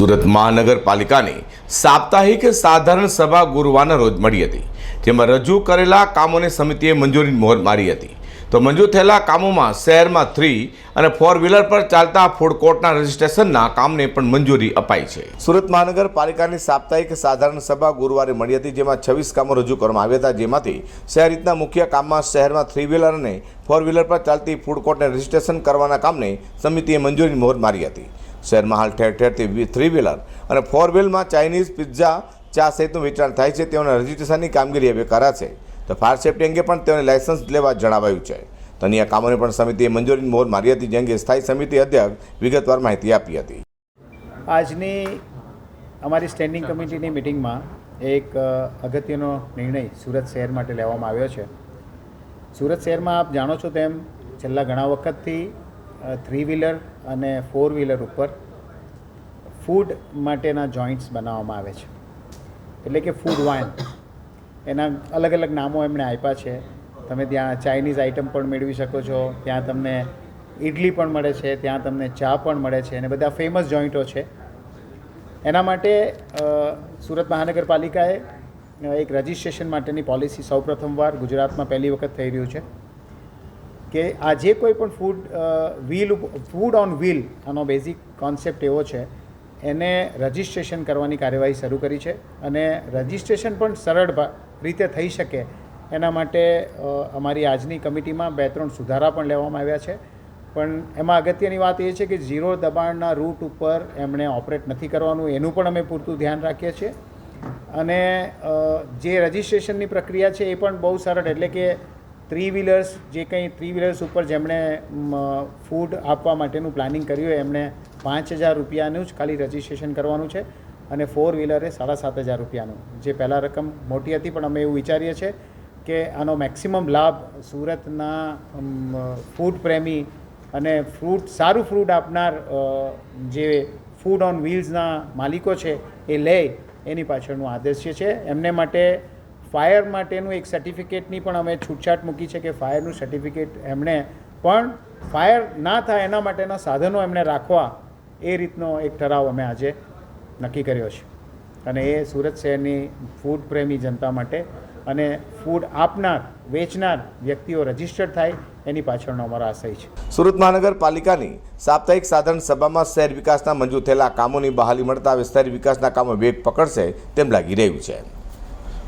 સુરત મહાનગરપાલિકાની સાપ્તાહિક સાધારણ સભા ગુરુવારના રોજ મળી હતી. જેમાં રજૂ કરેલા કામોને સમિતિએ મંજૂરી મોહર મારી હતી. તો મંજૂર થયેલા કામોમાં શહેરમાં થ્રી અને ફોર વ્હીલર પર ચાલતા ફૂડ કોર્ટના રજીસ્ટ્રેશનના કામને પણ મંજૂરી અપાઈ છે. સુરત મહાનગરપાલિકાની સાપ્તાહિક સાધારણ સભા ગુરુવારે મળી હતી, જેમાં છવ્વીસ કામો રજૂ કરવામાં આવ્યા હતા. જેમાંથી શહેર રીતના મુખ્ય કામમાં શહેરમાં થ્રી વ્હીલર અને ફોર વ્હીલર પર ચાલતી ફૂડ કોર્ટને રજીસ્ટ્રેશન કરવાના કામને સમિતિએ મંજૂરી મોહર મારી હતી. શહેરમાં હાલ ઠેર ઠેરથી થ્રી વ્હીલર અને ફોર વ્હીલમાં ચાઇનીઝ પિઝા ચા સહિતનું વેચાણ થાય છે. તેઓના રજીસ્ટ્રેશનની કામગીરી હવે કરાશે તો ફાયર સેફટી અંગે પણ તેઓને લાયસન્સ લેવા જણાવાયું છે. તો અન્ય કામોને પણ સમિતિએ મંજૂરી મોહર મારી હતી જે અંગે સ્થાયી સમિતિ અધ્યક્ષ વિગતવાર માહિતી આપી હતી. આજની અમારી સ્ટેન્ડિંગ કમિટીની મિટિંગમાં એક અગત્યનો નિર્ણય સુરત શહેર માટે લેવામાં આવ્યો છે. સુરત શહેરમાં આપ જાણો છો તેમ છેલ્લા ઘણા વખતથી થ્રી વ્હીલર અને ફોર વ્હીલર ઉપર ફૂડ માટેના જોઈન્ટ્સ બનાવવામાં આવે છે. એટલે કે ફૂડ વાઇન એના અલગ અલગ નામો એમણે આપ્યા છે. તમે ત્યાં ચાઇનીઝ આઇટમ પણ મેળવી શકો છો. ત્યાં તમને ઇડલી પણ મળે છે. ત્યાં તમને ચા પણ મળે છે અને બધા ફેમસ જોઈન્ટો છે. એના માટે સુરત મહાનગરપાલિકાએ એક રજિસ્ટ્રેશન માટેની પોલિસી સૌપ્રથમવાર ગુજરાતમાં પહેલી વખત થઈ રહ્યું છે. કે આ જે કોઈ પણ food wheel food on wheel આનો બેઝિક કોન્સેપ્ટ એવો છે, એને રજિસ્ટ્રેશન કરવાની કાર્યવાહી શરૂ કરી છે અને રજિસ્ટ્રેશન પણ સરળ રીતે થઈ શકે એના માટે અમારી આજની કમિટીમાં બે ત્રણ સુધારા પણ લેવામાં આવ્યા છે. પણ એમાં અગત્યની વાત એ છે કે ઝીરો દબાણના રૂટ ઉપર એમણે ઓપરેટ નથી કરવાનું, એનું પણ અમે પૂરતું ધ્યાન રાખીએ છીએ. અને જે રજિસ્ટ્રેશનની પ્રક્રિયા છે એ પણ બહુ સરળ, એટલે કે થ્રી વ્હીલર્સ જે કંઈ થ્રી વ્હીલર્સ ઉપર જેમણે ફૂડ આપવા માટેનું પ્લાનિંગ કર્યું હોય, એમણે પાંચ હજાર રૂપિયાનું જ ખાલી રજિસ્ટ્રેશન કરવાનું છે અને ફોર વ્હીલરે સાડા સાત હજાર રૂપિયાનું. જે પહેલાં રકમ મોટી હતી, પણ અમે એવું વિચારીએ છીએ કે આનો મેક્સિમમ લાભ સુરતના ફૂડ પ્રેમી અને ફ્રૂટ સારું ફ્રૂટ આપનાર જે ફૂડ ઓન વ્હીલ્સના માલિકો છે, એ લે, એની પાછળનું આદેશ્ય છે. એમને માટે ફાયર માટેનું એક સર્ટિફિકેટની પણ અમે છૂટછાટ મૂકી છે કે ફાયરનું સર્ટિફિકેટ એમણે, પણ ફાયર ના થાય એના માટેના સાધનો એમણે રાખવા એ રીતનો એક ઠરાવ અમે આજે નક્કી કર્યો છે. અને એ સુરત શહેરની ફૂડ પ્રેમી જનતા માટે અને ફૂડ આપનાર, વેચનાર વ્યક્તિઓ રજીસ્ટર્ડ થાય એની પાછળનો અમારો આશય છે. સુરત મહાનગરપાલિકાની સાપ્તાહિક સાધારણ સભામાં શહેર વિકાસના મંજૂર થયેલા કામોની બહાલી મળતા હવે શહેર વિકાસના કામો વેગ પકડશે તેમ લાગી રહ્યું છે.